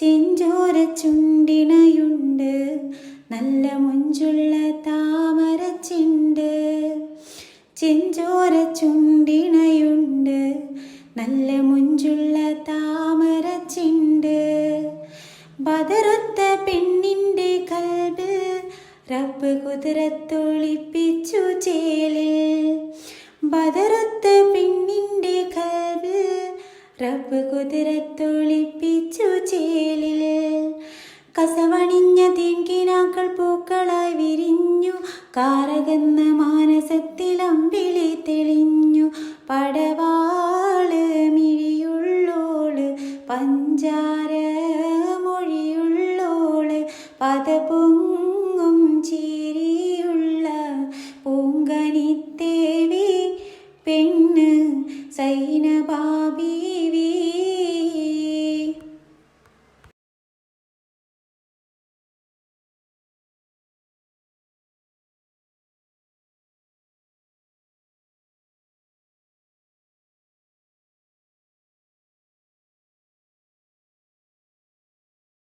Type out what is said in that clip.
ചെഞ്ചോര ചുണ്ടിണയുണ്ട്. നല്ല മുഞ്ചുള്ള താമര ചിണ്ട്. ചെഞ്ചോര ചുണ്ടിണയുണ്ട്. നല്ല മുഞ്ചുള്ള താമര ചിണ്ട്. ബദറൊത്ത പെണ്ണിന്റെ കൽബ് റബ്ബ് കുതിരത്തൊളിപ്പിച്ചു ചേലിൽ. ബദറൊത്ത കൽബിൽ റബ്ബ് കുതിരത്തൊളിപ്പിച്ചു ചേലിൽ കസവണിഞ്ഞ തിങ്കിനാക്കൾ പൂക്കളായി വിരിഞ്ഞു. കാരകന്ന മാനസത്തിലമ്പിളി തെളിഞ്ഞു. പടവാൾ മിഴിയുള്ളോൾ പഞ്ചാര മൊഴിയുള്ളോൾ പതപൊങ്ങും ചിരിയുള്ള പൊങ്കനിത്തേവി പെണ്ണ് സൈനബാബീ